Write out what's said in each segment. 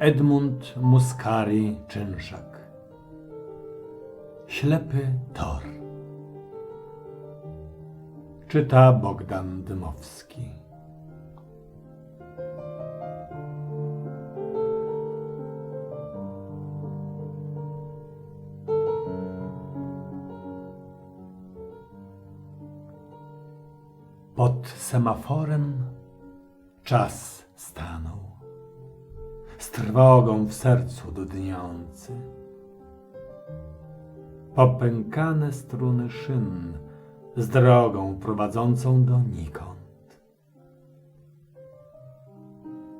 Edmund Muscari Czynszak. Ślepy Tor. Czyta Bogdan Dymowski. Pod semaforem czas stanął, trwogą w sercu dudniący. Popękane struny szyn z drogą prowadzącą donikąd.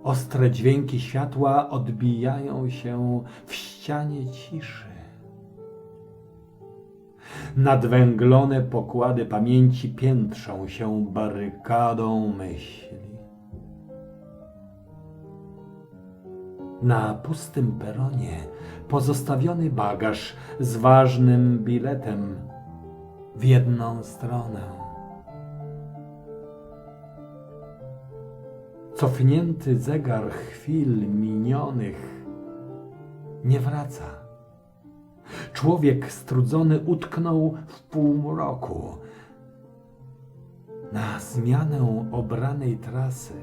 Ostre dźwięki światła odbijają się w ścianie ciszy. Nadwęglone pokłady pamięci piętrzą się barykadą myśli. Na pustym peronie pozostawiony bagaż z ważnym biletem w jedną stronę. Cofnięty zegar chwil minionych nie wraca. Człowiek strudzony utknął w półmroku. Na zmianę obranej trasy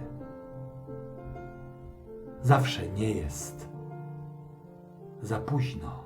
zawsze nie jest za późno.